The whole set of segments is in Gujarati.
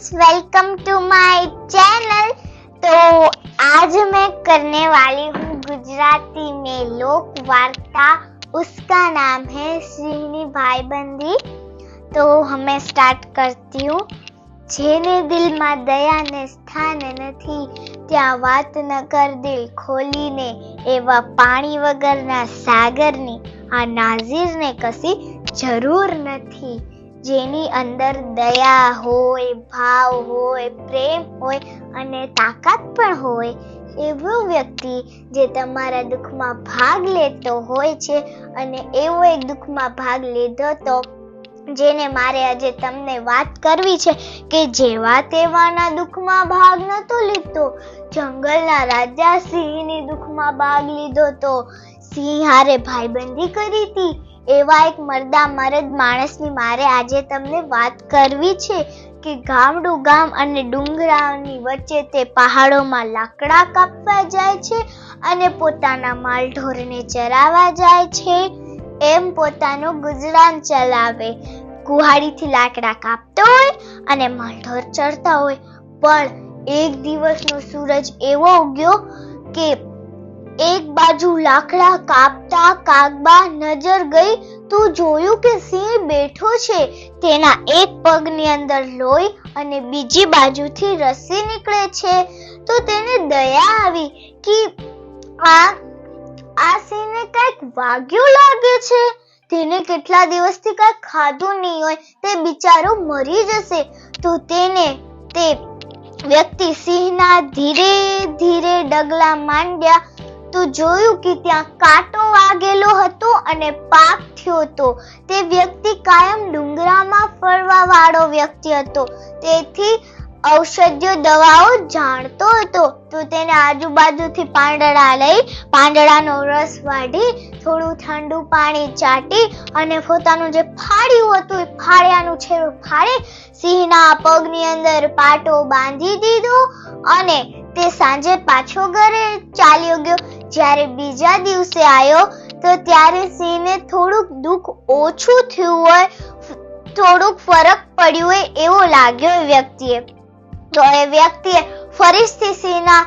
friends welcome to my channel तो आज मैं करने वाली हूँ गुजराती में लोक वार्ता उसका नाम है सिंहनी भाईबंदी तो हमें स्टार्ट करती हूँ જેને દિલમાં દયાને સ્થાન નથી ત્યાં વાત ન કર દિલ ખોલીને એવા પાણી વગરના સાગરની આ નાઝીરને કશી જરૂર નથી જેની અંદર દયા હોય, ભાવ હોય, પ્રેમ હોય અને તાકાત પણ હોય, એવો વ્યક્તિ જે તમારા દુઃખમાં ભાગ લેતો હોય છે અને એવો એક દુઃખમાં ભાગ લીધો તો જેને મારે આજે તમને વાત કરવી છે કે જેવા તેવાના દુઃખમાં ભાગ નહોતો લીધો, જંગલના રાજા સિંહની દુઃખમાં ભાગ લીધો તો સિંહ હારે ભાઈબંધી કરી હતી એવા એક મરદા મરદ માણસની મારે આજે તમને વાત કરવી છે કે ગામડું ગામ અને ડુંગરાની વચ્ચે તે પહાડોમાં લાકડા કાપવા જાય છે અને પોતાના માલ ઢોરને ચરાવા જાય છે. એમ પોતાનું ગુજરાન ચલાવે. કુહાડીથી લાકડા કાપતો હોય અને માલઢોર ચડતા હોય. પણ એક દિવસનો સૂરજ એવો ઉગ્યો કે એક બાજુ લાકડા કાપતા કાગબા નજર ગઈ તો જોયું કે સિંહ બેઠો છે. તેના એક પગની અંદર લોહી અને બીજી બાજુથી રસ્સી નીકળે છે. તો તેને દયા આવી કે આ આ સિંહને કંઈક વાગ્યું લાગે છે. તેને કેટલા દિવસથી કઈ ખાધું નહીં હોય. તે બિચારો મરી જશે. તો તેને, તે વ્યક્તિ સિંહના ધીરે ધીરે ડગલા માંડ્યા. તો જોયું કે ત્યાં કાંટો વાગેલો હતો અને પાક થયો હતો. તે વ્યક્તિ કાયમ ડુંગરામાં ફરવા વાળો વ્યક્તિ હતો. તેથી ઔષધ્ય દવાઓ જાણતો હતો. તો તેને આજુબાજુથી પાંદડા લઈ, પાંદડાનો રસ વાઢી, થોડું ઠંડુ પાણી ચાટી અને પોતાનું જે ફાળ્યું હતું એ ફાડ્યાનું છેડું ફાડી સિંહના પગની અંદર પાટો બાંધી દીધો અને તે સાંજે પાછો ઘરે ચાલ્યો ગયો. જ્યારે બીજા દિવસે આવ્યો, તો ત્યારે સિંહને થોડુંક દુઃખ ઓછું થયું હોય, થોડુંક ફરક પડ્યું હોય એવો લાગ્યો એ વ્યક્તિએ. તો એ વ્યક્તિએ ફરીથી સિંહના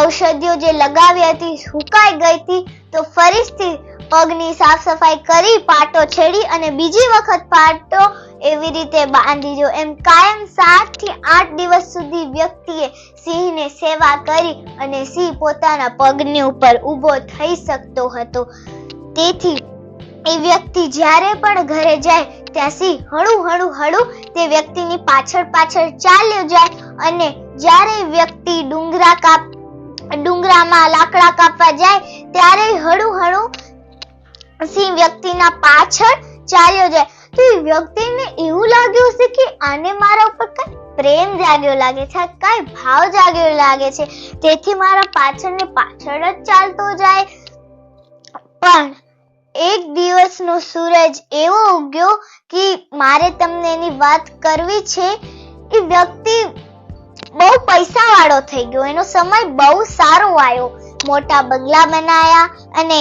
ઔષધિઓ જે લગાવી હતી, સુકાઈ ગઈ હતી, તો ફરીથી પગની સાફ સફાઈ કરી, પાટો છેડી અને બીજી વખત પાટો એવી રીતે બાંધી એમ કાયમ સાતથી આઠ દિવસ સુધી વ્યક્તિએ સિંહને સેવા કરી અને સિંહ પોતાના પગની ઉપર ઊભો થઈ શકતો હતો. તેથી એ વ્યક્તિ જ્યારે પણ ઘરે જાય, ત્યાં સિંહ હળું હળું હળું તે વ્યક્તિની પાછળ પાછળ ચાલ્યો જાય અને જ્યારે વ્યક્તિ ડુંગરા કાપ, ડુંગરામાં લાકડા કાપવા જાય, ત્યારે હળું હળું સિંહ વ્યક્તિના પાછળ ચાલ્યો જાય. તો વ્યક્તિને એવું લાગ્યું હશે કે આને મારા ઉપર કઈ પ્રેમ જાગ્યો લાગે છે કઈ ભાવ જાગ્યો લાગે છે. તેથી મારા પાછળ પાછળ જ ચાલતો જાય. પણ એક દિવસનો સૂરજ એવો ઉગ્યો કે મારે તમને એની વાત કરવી છે એ વ્યક્તિ બહુ પૈસા વાળો થઈ ગયો. એનો સમય બહુ સારો આવ્યો. મોટા બંગલા બનાયા અને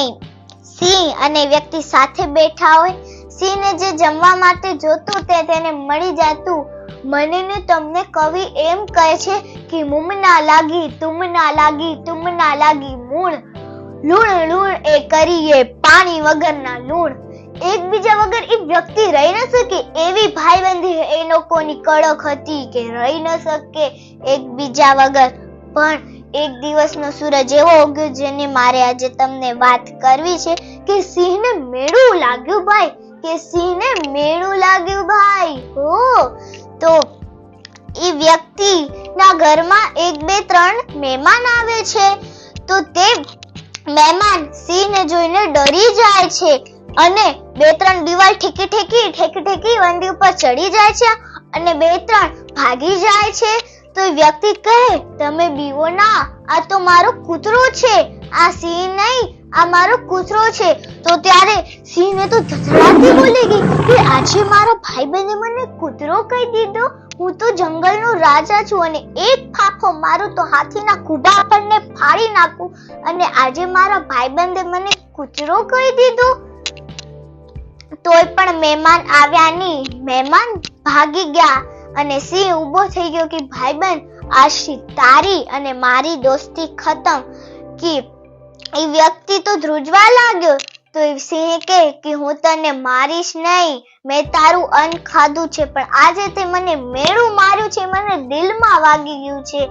સિંહ અને વ્યક્તિ સાથે બેઠા હોય સિંહને જે જમવા માટે જોતું તે તેને મળી જતું. મને ને તમને કવિ એમ કહે છે કે, મુમ ના લાગી, તુમ ના લાગી, તુમ ના લાગી મૂળ. લૂણ લૂણ એ કરીએ, પાણી વગરના લૂણ. એકબીજા વગર એ વ્યક્તિ રહી ન શકે. એવી ભાઈબંધી એ લોકોની કડક હતી કે રહી ન શકે એકબીજા વગર. પણ એક દિવસનો સૂરજ એવો ઉગ્યો જેની મારે આજે તમને વાત કરવી છે કે સિંહને મેળું લાગ્યું ભાઈ. કે સિંહને મેળું લાગ્યું ભાઈ. હો, તો એ વ્યક્તિ ના ઘરમાં એક, બે, ત્રણ મહેમાન આવે છે, તો તે મહેમાન સિંહને જોઈને ડરી જાય છે અને બે, ત્રણ દિવાલ ઠેકી ઠેકી ઠેકી ઠેકી વંદી ઉપર ચડી જાય છે અને બે, ત્રણ ભાગી જાય છે. તો એ વ્યક્તિ કહે, તમે બીવો ના, આ તો મારો કૂતરો છે. આ સિંહ નહીં આ મારો કૂતરો છે. તો ત્યારે સિંહને તો ધધડાતી બોલી ગઈ કે આજે મારા ભાઈબંધે મને કૂતરો કહી દીધો. હું તો જંગલનો રાજા છું અને એક ફાફો મારું તો હાથીના ખુબા પરને ફાડી નાખું અને આજે મારા ભાઈબંધે મને કૂતરો કહી દીધો. તોય પણ મહેમાન આવ્યા નહીં મહેમાન ભાગી ગયા અને સિંહ ઊભો થઈ ગયો કે ભાઈબંધ આશી તારી અને મારી દોસ્તી ખતમ. કે એ વ્યક્તિ તો ધ્રુજવા લાગ્યો. તો એ સિંહ કહે કે હું તને મારીશ નહીં. મેં તારું અન્ન ખાધું છે, પણ આજે તે મને મેળું માર્યું છે મને દિલમાં વાગી ગયું છે.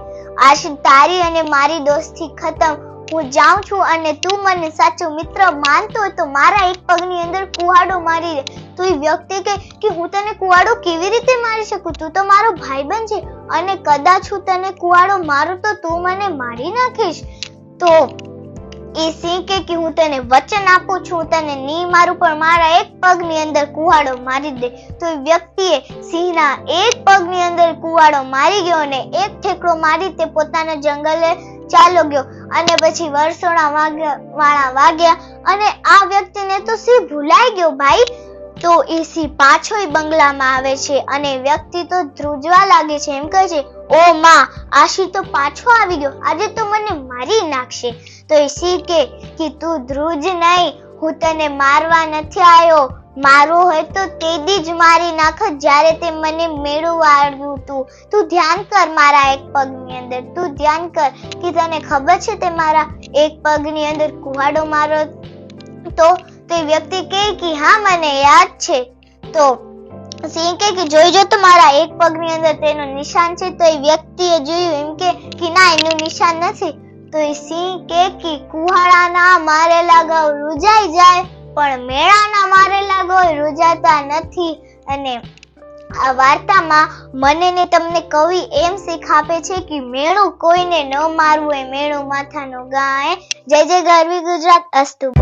આજ તારી અને મારી દોસ્તી ખતમ. હું જાઉં છું અને તું મને સાચો મિત્ર માનતો હોય તો મારા એક પગની અંદર કુહાડો મારી દે તો એ વ્યક્તિ કહે કે હું તને કુહાડો કેવી રીતે મારી શકું? તું તો મારો ભાઈબંધ છે અને કદાચ હું તને કુહાડો મારું તો તું મને મારી નાખીશ. તો એ સિંહ કે હું તને વચન આપું છું, તને નહીં મારું, પણ મારા એક પગની અંદર કુહાડો મારી દે. તો એ વ્યક્તિએ સિંહના એક પગની અંદર કુવાડો મારી ગયો અને એક ઠેકડો મારી તે પોતાના જંગલે ચાલો ગયો. અને પછી વર્ષોના વાગ્યા, વાળા વાગ્યા અને આ વ્યક્તિને તો સિંહ ભૂલાઈ ગયો ભાઈ. તો એ સિંહ પાછો બંગલામાં આવે છે અને વ્યક્તિ તો ધ્રુજવા લાગે છે. એમ કહે છે, ઓ માં આશી તો પાછો આવી ગયો. આજે તો મને મારી નાખશે. તો સિંહ કે કે તું ધ્રુજ નહીં, હું તને મારવા નથી આવ્યો. મારવો હોય તો તે જ મારી નાખ, જ્યારે તે મને મેળું વાળ્યું તું. તું ધ્યાન કર મારા એક પગની અંદર. તું ધ્યાન કર કે તને ખબર છે તે મારા એક પગની અંદર કુહાડો મારો તો તે વ્યક્તિ કહે કે, હા, મને યાદ છે. તો સિંહ કહે કે, જોઈ, જો તો મારા એક પગની અંદર તેનું નિશાન છે. તો એ વ્યક્તિએ જોયું એમ કે કે ના, એનું નિશાન નથી. તો સિંહ કે કે કુહાડાના મારેલા ગૌ રૂજાઈ જાય, પણ મેળાના મારેલા ગૌ રૂજાતા નથી. અને આ વાર્તામાં મને ને તમને કવિ એમ શીખ આપે છે કે મેળું કોઈને ન મારવું એ મેળું માથાનો ગાય. જય જય ગરવી ગુજરાત, અસ્તુ.